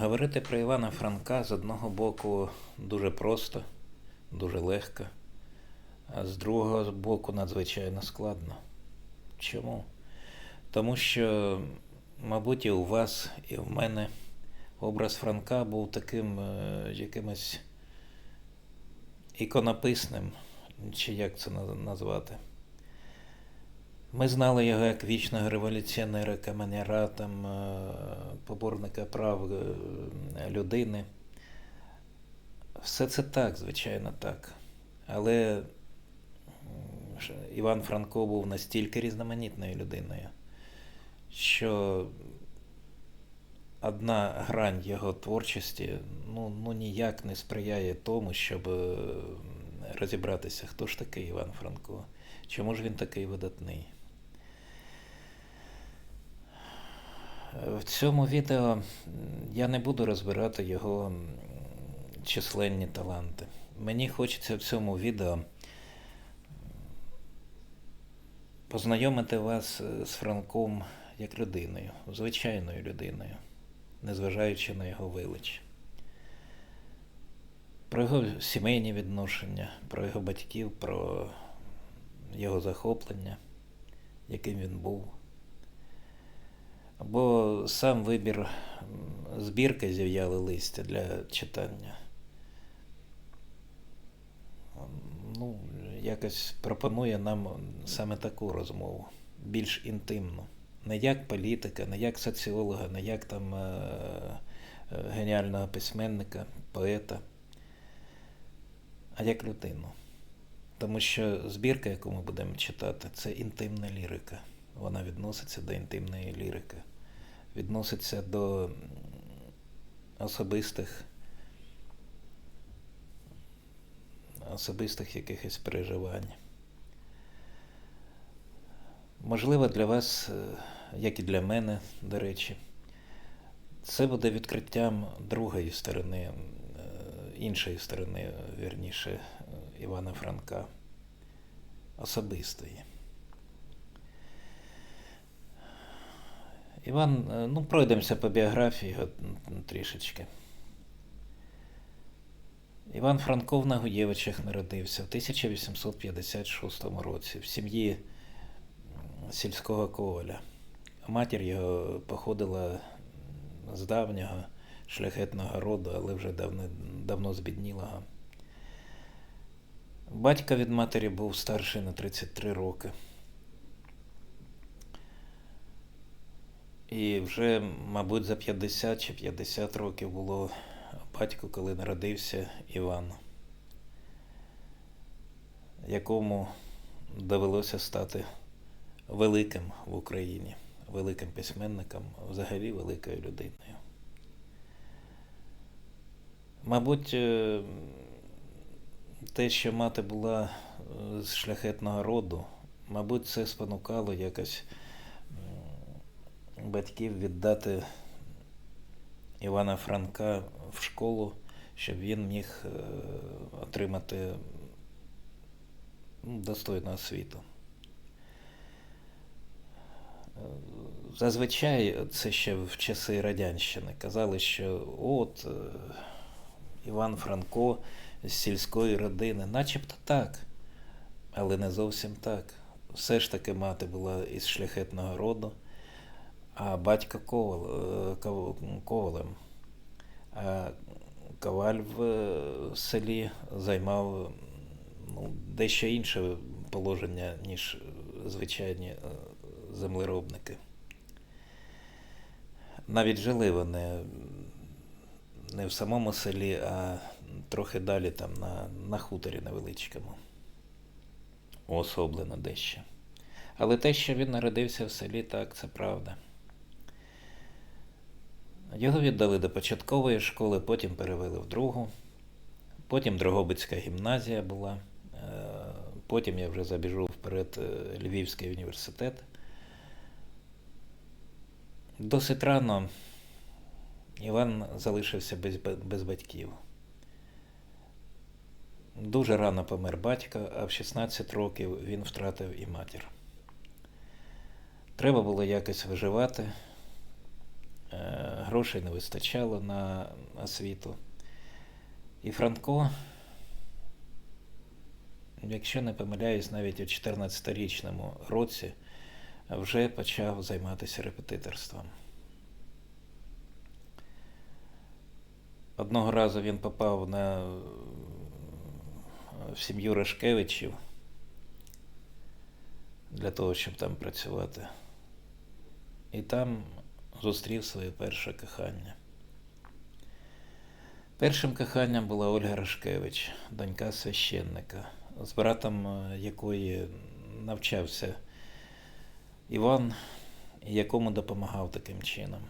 Говорити про Івана Франка з одного боку дуже просто, дуже легко, а з другого боку надзвичайно складно. Чому? Тому що, мабуть, і у вас, і в мене образ Франка був таким е, якимось іконописним, чи як це на- назвати. Ми знали його як вічного революціонера, каменяра, там, е, поборника прав е, людини. Все це так, звичайно, так. Але Іван Франко був настільки різноманітною людиною, що одна грань його творчості ну, ну ніяк не сприяє тому, щоб е, розібратися, хто ж такий Іван Франко, чому ж він такий видатний. В цьому відео я не буду розбирати його численні таланти. Мені хочеться в цьому відео познайомити вас з Франком як людиною, звичайною людиною, незважаючи на його велич. Про його сімейні відношення, про його батьків, про його захоплення, яким він був. Бо сам вибір збірки зів'яли листя для читання. Ну, якось пропонує нам саме таку розмову, більш інтимну. Не як політика, не як соціолога, не як там е, е, геніального письменника, поета, а як людину. Тому що збірка, яку ми будемо читати, це інтимна лірика. Вона відноситься до інтимної лірики, відноситься до особистих, особистих якихось переживань. Можливо, для вас, е, як і для мене, до речі, це буде відкриттям другої сторони, е, іншої сторони, вірніше, е, Івана Франка, особистої. Іван, е, ну, пройдемося по біографії трішечки. Іван Франко в Нагуєвичах народився в 1856 році в сім'ї сільського коваля. Матір його походила з давнього шляхетного роду, але вже давно, давно збіднілого. Батько від матері був старший на 33 роки. І вже, мабуть, за 50 чи 50 років було батьку, коли народився Іван, якому довелося стати великим в Україні, великим письменником, взагалі великою людиною. Мабуть, е, те, що мати була е, з шляхетного роду, мабуть, це спонукало якось батьків віддати Івана Франка в школу, щоб він міг е, отримати ну, достойну освіту. Е, Зазвичай це ще в часи Радянщини казали, що от е, Іван Франко з сільської родини, начебто так, але не зовсім так. Все ж таки мати була із шляхетного роду, а батько ковал, е, ков- ковалем. А коваль в е, селі займав ну, дещо інше положення, ніж звичайні е, землеробники. Навіть жили вони не в самому селі, а трохи далі там на, на хуторі невеличкому. Уособлено дещо. Але те, що він народився в селі, так, це правда. Його віддали до початкової школи, потім перевели в другу. Потім Дрогобицька гімназія була. Е, Потім я вже забіжу вперед е, Львівський університет. Досить рано Іван залишився без, без батьків. Дуже рано помер батько, а в 16 років він втратив і матір. Треба було якось виживати. Грошей не вистачало на освіту. І Франко, якщо не помиляюсь, навіть у 14-річному році вже почав займатися репетиторством. Одного разу він попав на, в сім'ю Решкевичів для того, щоб там працювати. І там зустрів своє перше кохання. Першим коханням була Ольга Рашкевич, донька священника, з братом е, якої навчався Іван, якому допомагав таким чином.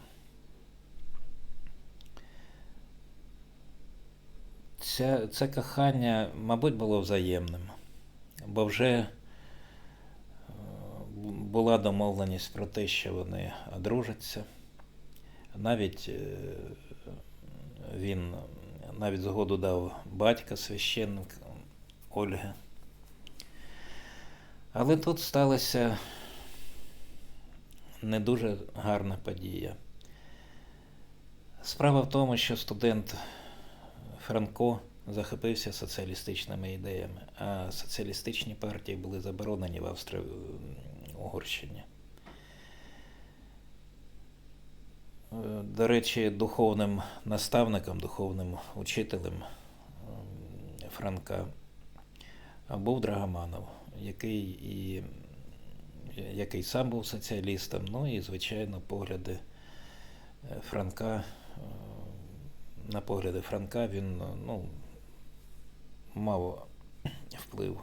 Це, це кохання, мабуть, було взаємним, бо вже е, була домовленість про те, що вони одружаться. Навіть е, він навіть згоду дав батька священник Ольги. Але тут сталася не дуже гарна подія. Справа в тому, що студент Франко захопився соціалістичними ідеями, а соціалістичні партії були заборонені в Австро-Угорщині. До речі, духовним наставником, духовним учителем ем, Франка був Драгоманов, який і який сам був соціалістом, ну і, звичайно, погляди е, Франка, е, на погляди Франка він ну, мав вплив.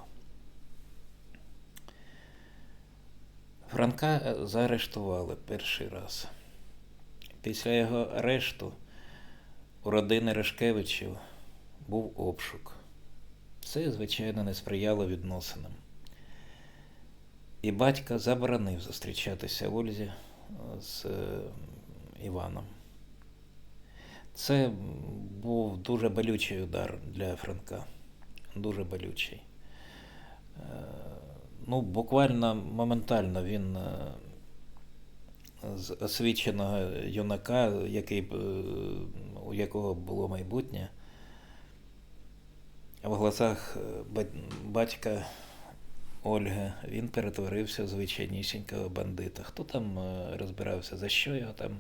Франка е, заарештували перший раз. Після його арешту у родини Решкевичів був обшук. Це, звичайно, не сприяло відносинам. І батько заборонив зустрічатися Ользі е, з е, Іваном. Це був дуже болючий удар для Франка. Дуже болючий. Е, Ну, буквально моментально він освіченого юнака, який, у якого було майбутнє, в глазах е, батька Ольги він перетворився в звичайнісінького бандита. Хто там е, розбирався, за що його там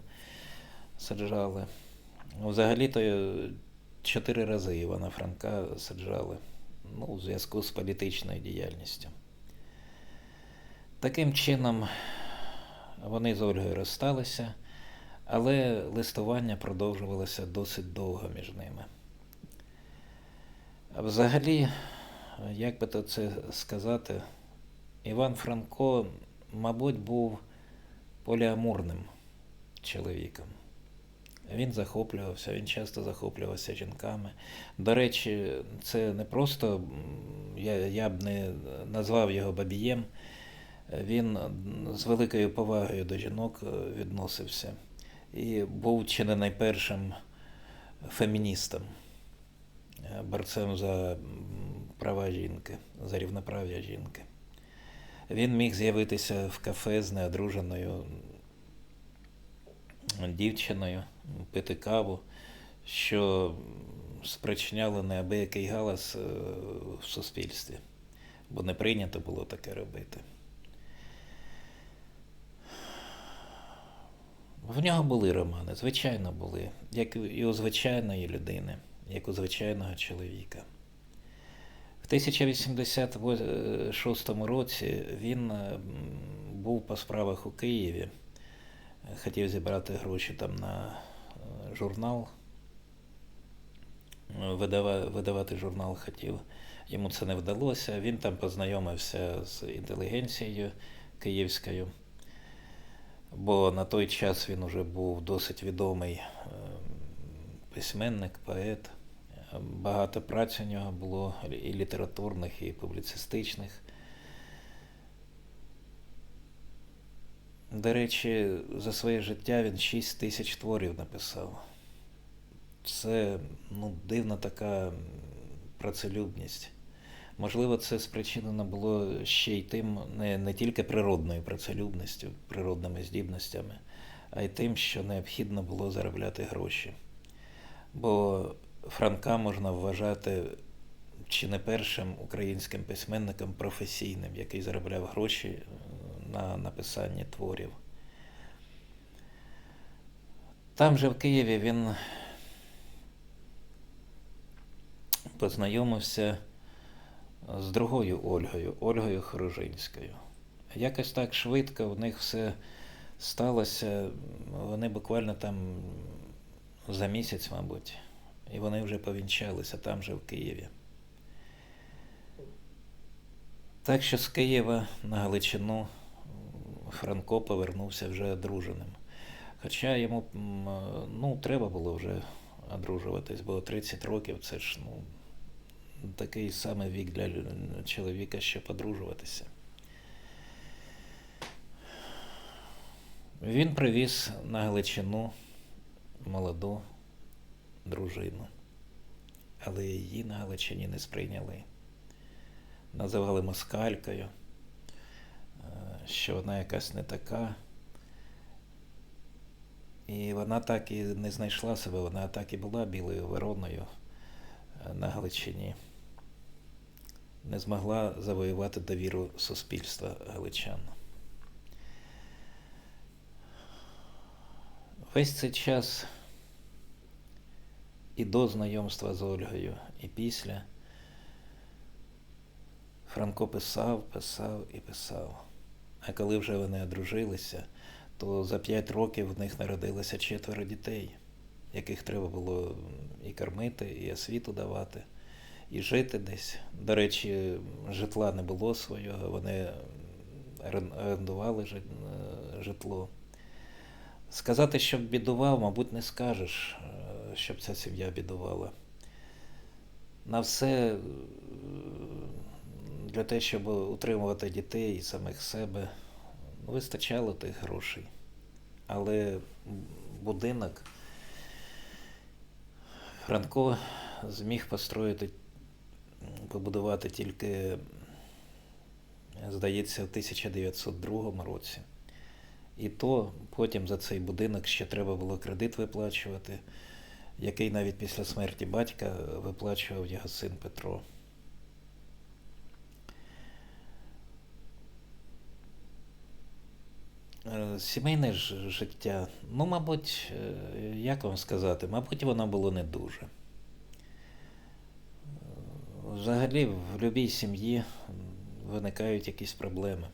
саджали? Взагалі-то е, чотири рази Івана Франка саджали ну, у зв'язку з політичною діяльністю. Таким чином, вони з Ольгою розсталися, але листування продовжувалося досить довго між ними. Взагалі, як би то це сказати, Іван Франко, мабуть, був поліамурним чоловіком. Він захоплювався, він часто захоплювався жінками. До речі, це не просто, я, я б не назвав його бабієм, він з великою повагою до жінок е, відносився і був чи не найпершим феміністом, е, борцем за права жінки, за рівноправ'я жінки. Він міг з'явитися в кафе з неодруженою дівчиною, пити каву, що спричиняло неабиякий галас е, в суспільстві, бо не прийнято було таке робити. В нього були романи, звичайно, були, як і у звичайної людини, як у звичайного чоловіка. В 1086 році він був по справах у Києві, хотів зібрати гроші там на е, журнал, видавати журнал хотів. Йому це не вдалося. Він там познайомився з інтелігенцією київською, бо на той час він уже був досить відомий е, письменник, поет. Багато праць у нього було і літературних, і публіцистичних. До речі, за своє життя він 6 тисяч творів написав. Це ну, дивна така працелюбність. Можливо, це спричинено було ще й тим, не, не тільки природною працелюбністю, природними здібностями, а й тим, що необхідно було заробляти гроші. Бо Франка можна вважати чи не першим українським письменником професійним, який заробляв гроші е, на написанні творів. Там же в Києві він познайомився з другою Ольгою, Ольгою Хорожинською. Якось так швидко у них все сталося. Вони буквально там за місяць, мабуть, і вони вже повінчалися там же в Києві. Так що з Києва на Галичину Франко повернувся вже одруженим. Хоча йому ну, треба було вже одружуватись, бо 30 років це ж ну, такий самий вік для чоловіка, щоб одружуватися. Він привіз на Галичину молоду дружину, але її на Галичині не сприйняли. Називали москалькою, е, що вона якась не така. І вона так і не знайшла себе, вона так і була білою вороною е, на Галичині. Не змогла завоювати довіру суспільства галичан. Весь цей час і до знайомства з Ольгою, і після Франко писав, писав і писав. А коли вже вони одружилися, то за п'ять років в них народилося четверо дітей, яких треба було і кормити, і освіту давати, і жити десь. До речі, житла не було свого, вони орендували е, житло. Сказати, щоб бідував, мабуть, не скажеш, е, щоб ця сім'я бідувала. На все е, для того, щоб утримувати дітей і самих себе, вистачало тих грошей. Але будинок Франко зміг построїти, побудувати тільки, здається, в 1902 році. І то потім за цей будинок ще треба було кредит виплачувати, який навіть після смерті батька виплачував його син Петро. Е, Сімейне життя, ну, мабуть, е, як вам сказати, мабуть, воно було не дуже. Е, Взагалі, в будь-якій сім'ї виникають якісь проблеми.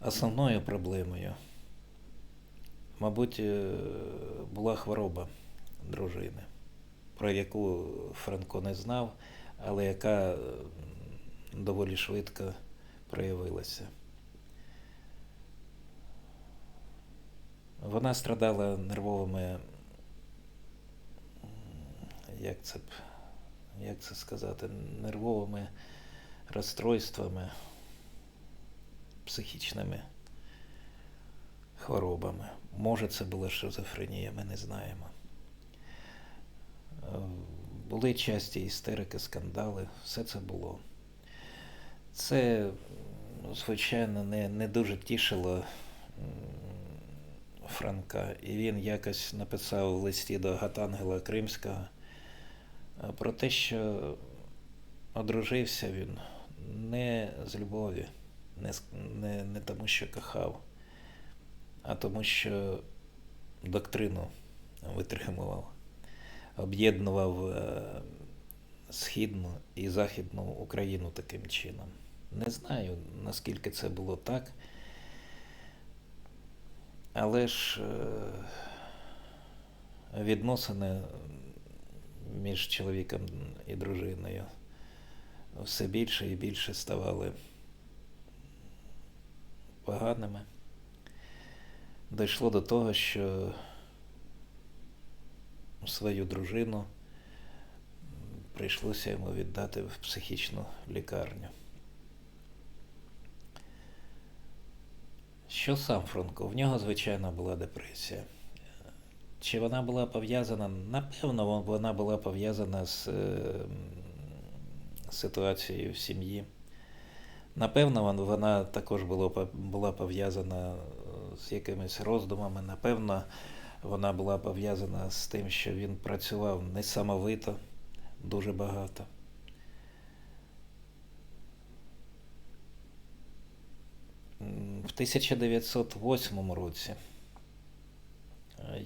Основною проблемою, мабуть, е, була хвороба дружини, про яку Франко не знав, але яка доволі швидко проявилася. Вона страдала нервовими, як це, б- як це сказати, нервовими розстройствами, психічними хворобами. Може, це була шизофренія, ми не знаємо. Е, Були часті істерики, скандали, все це було. Це, звичайно, не, не дуже тішило Франка. І він якось написав в листі до Гатангела Кримського про те, що одружився він не з любові, не, не, не тому, що кохав, а тому, що доктрину витримував, об'єднував е, Східну і Західну Україну таким чином. Не знаю, наскільки це було так. Але ж е, відносини між чоловіком і дружиною все більше і більше ставали поганими. Дійшло до того, що свою дружину прийшлося йому віддати в психічну лікарню. Що сам Франко? В нього, звичайно, була депресія. Чи вона була пов'язана? Напевно, вона була пов'язана з е, ситуацією в сім'ї. Напевно, вона також була пов'язана е, з якимись роздумами. Напевно, вона була пов'язана з тим, що він працював несамовито, дуже багато. В 1908 році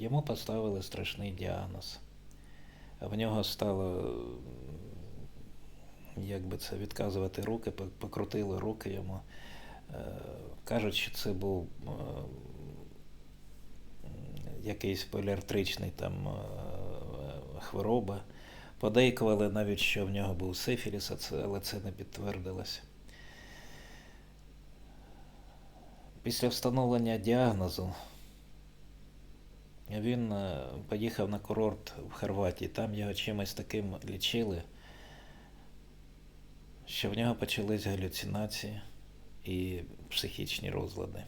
йому поставили страшний діагноз. В нього стало, як би це відказувати руки, покрутили руки йому. Е, Кажуть, що це був е, якийсь поліартричний там е, хвороба. Подейкували навіть, що в нього був сифіліс, але це не підтвердилося. Після встановлення діагнозу він е, поїхав на курорт в Хорватії. Там його чимось таким лічили, що в нього почались галюцинації і психічні розлади.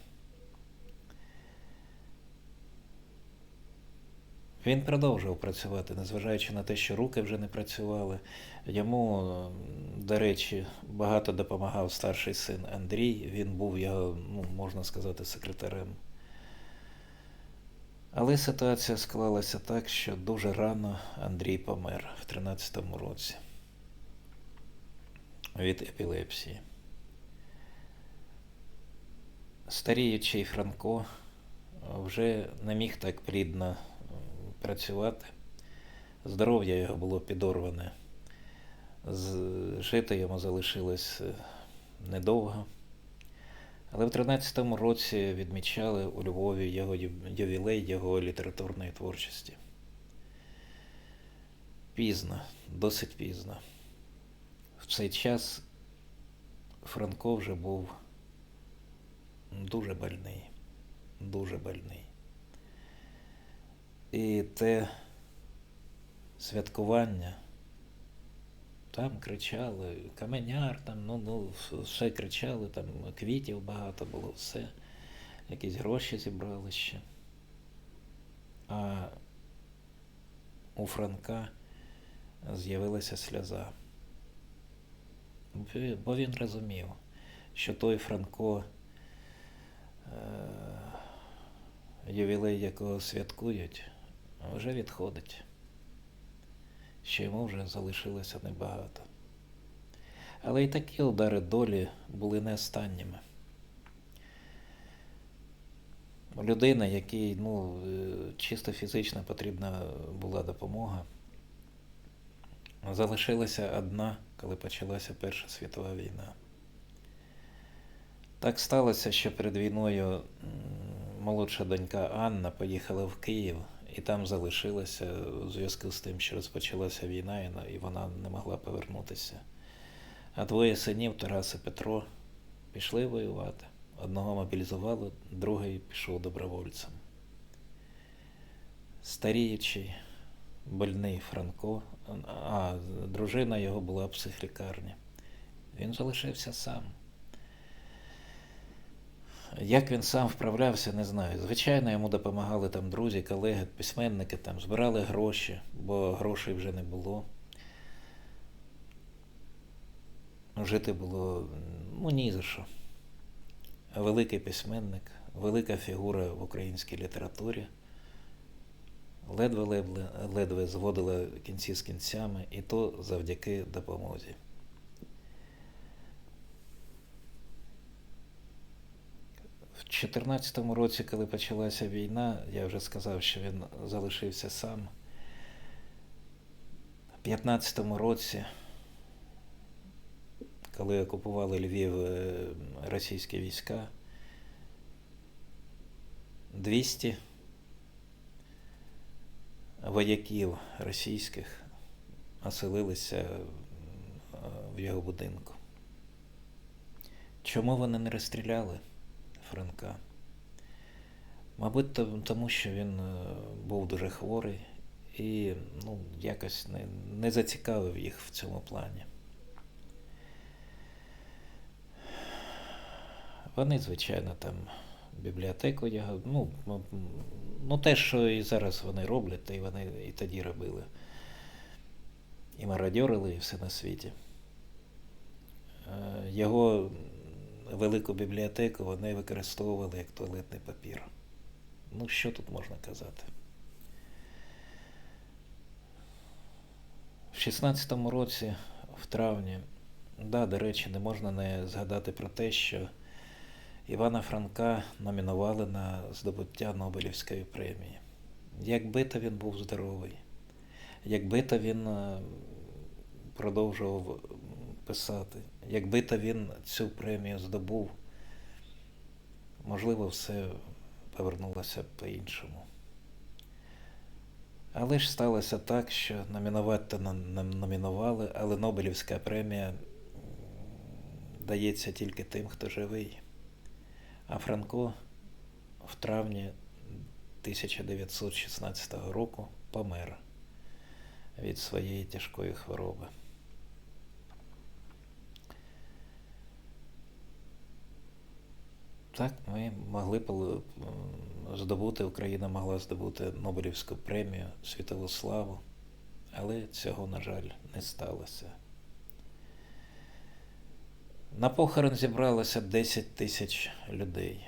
Він продовжував працювати, незважаючи на те, що руки вже не працювали. Йому, до речі, багато допомагав старший син Андрій. Він був його, ну, можна сказати, секретарем. Але ситуація склалася так, що дуже рано Андрій помер в 13-му році від епілепсії. Старіючий Франко вже не міг так плідно працювати. Здоров'я його було підорване. Жити йому залишилось е, недовго. Але в 13-му році відмічали у Львові його ювілей його літературної творчості. Пізно, досить пізно. В цей час Франко вже був дуже больний, дуже больний. І те святкування, там кричали, каменяр, там, ну, ну, все кричали, там квітів багато було, все. Якісь гроші зібрали ще. А у Франка з'явилася сльоза. Бо- Бо він розумів, що той Франко, е, ювілей якого святкують, вже відходить. Що йому вже залишилося небагато. Але і такі удари долі були не останніми. Людина, якій ну, е, чисто фізично потрібна була допомога, залишилася одна, коли почалася Перша світова війна. Так сталося, що перед війною молодша донька Анна поїхала в Київ і там залишилася у зв'язку з тим, що розпочалася війна, і вона не могла повернутися. А двоє синів, Тарас і Петро, пішли воювати. Одного мобілізували, другий пішов добровольцем. Старіючий, больний Франко, а дружина його була в психлікарні. Він залишився сам. Як він сам вправлявся, не знаю. Звичайно, йому допомагали там друзі, колеги, письменники, там збирали гроші, бо грошей вже не було. Жити було ну, ні за що. Великий письменник, велика фігура в українській літературі. Ледве, ледве зводила кінці з кінцями, і то завдяки допомозі. В 2014 році, коли почалася війна, я вже сказав, що він залишився сам. В 2015 році, коли окупували Львів е, російські війська, 200 вояків російських оселилися е, в його будинку. Чому вони не розстріляли Франка? Мабуть, тому що він е, був дуже хворий і ну, якось не, не зацікавив їх в цьому плані. Вони, звичайно, там бібліотеку його, ну, ну те, що і зараз вони роблять, то вони і тоді робили. І мародьорили, і все на світі. Е, Його велику бібліотеку вони використовували як туалетний папір. Ну, що тут можна казати? В 16-му році, в травні, да, до речі, не можна не згадати про те, що Івана Франка номінували на здобуття Нобелівської премії. Якби то він був здоровий, якби то він е, продовжував писати, якби то він цю премію здобув, можливо, все повернулося по-іншому. Але ж сталося так, що номінувати номінували, але Нобелівська премія дається тільки тим, хто живий. А Франко в травні 1916 року помер від своєї тяжкої хвороби. Так, ми могли здобути, Україна могла здобути Нобелівську премію, світову славу, але цього, на жаль, не сталося. На похорон зібралося 10 тисяч людей.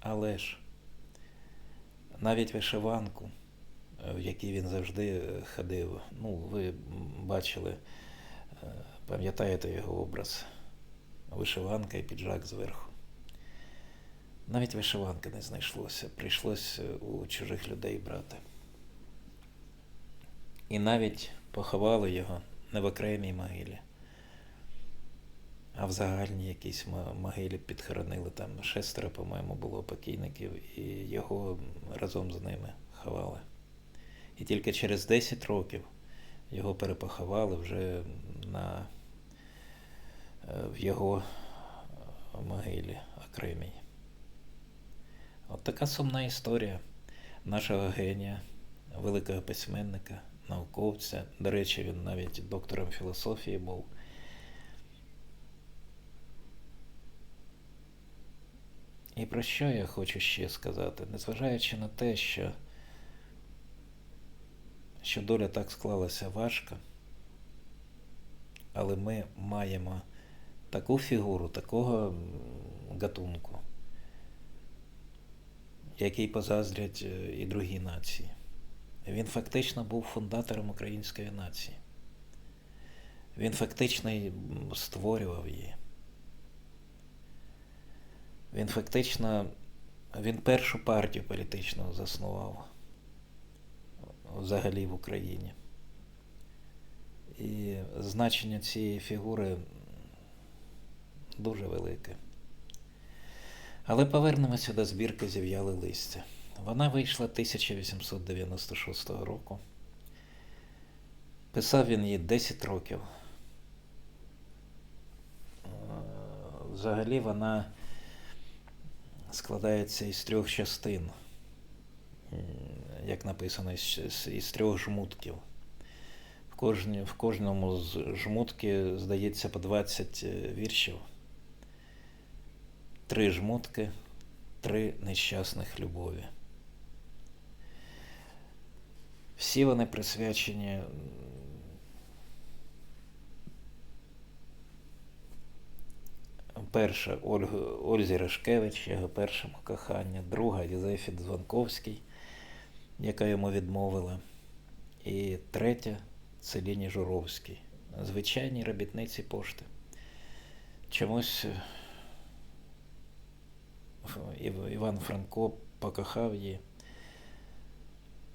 Але ж навіть вишиванку, в якій він завжди ходив, ну, ви бачили, пам'ятаєте його образ, вишиванка і піджак зверху. Навіть вишиванки не знайшлося, прийшлося у чужих людей брати. І навіть поховали його не в окремій могилі, а в загальній якійсь могилі підхоронили. Там шестеро, по-моєму, було покійників, і його разом з ними ховали. І тільки через 10 років його перепоховали вже на, в його могилі окремій. От така сумна історія нашого генія, великого письменника, науковця. До речі, він навіть доктором філософії був. І про що я хочу ще сказати? Незважаючи на те, що, що доля так склалася важко, але ми маємо таку фігуру, такого гатунку який позаздрять е, і другі нації. Він фактично був фундатором української нації. Він фактично створював її. Він фактично, він першу партію політичну заснував взагалі в Україні. І значення цієї фігури дуже велике. Але повернемося до збірки зів'яли листя. Вона вийшла 1896 року. Писав він її 10 років. Взагалі вона складається із трьох частин, як написано, із трьох жмутків. В, кожному з жмутки, здається, по 20 е, віршів три жмутки, три нещасних любові. Всі вони присвячені перша Ользі Решкевич, його першому кохання, друга Єзефі Дзвонковський, яка йому відмовила, і третя Целіні Журовський, звичайній робітниці пошти. Чомусь Іван Франко покохав її.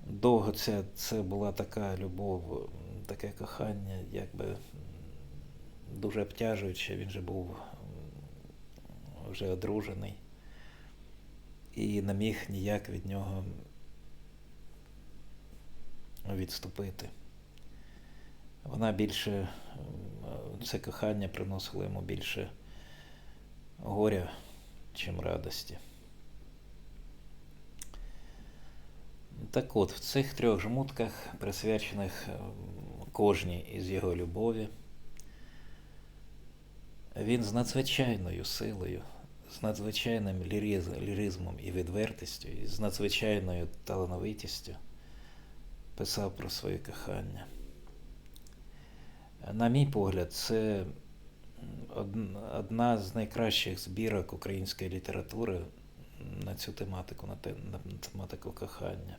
Довго це це була така любов, таке кохання, якби дуже обтяжуюче, він же був вже одружений і не міг ніяк від нього відступити. Вона більше, це кохання приносило йому більше горя чим радості. Так от, в цих трьох жмутках, присвячених кожній із його любові, він з надзвичайною силою, з надзвичайним ліризмом і відвертістю, і з надзвичайною талановитістю писав про своє кохання. На мій погляд, це одна з найкращих збірок української літератури на цю тематику, на, те, на тематику кохання.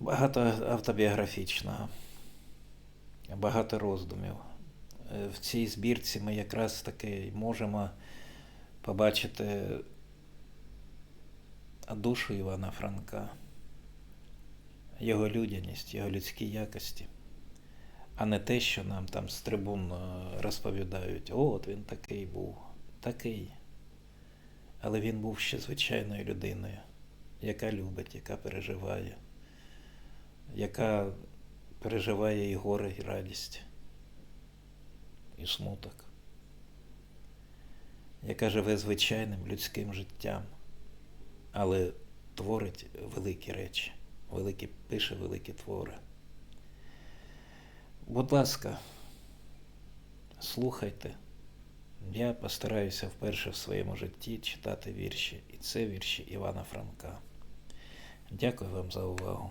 Багато автобіографічного, багато роздумів. Е, В цій збірці ми якраз таки можемо побачити душу Івана Франка, його людяність, його людські якості, а не те, що нам там з трибун е, розповідають, о, от він такий був, такий. Але він був ще звичайною людиною, яка любить, яка переживає, яка переживає і горе, і радість, і смуток, яка живе звичайним людським життям, але творить великі речі, великі, пише великі твори. Будь ласка, слухайте. Я постараюся вперше в своєму житті читати вірші, і це вірші Івана Франка. Дякую вам за увагу.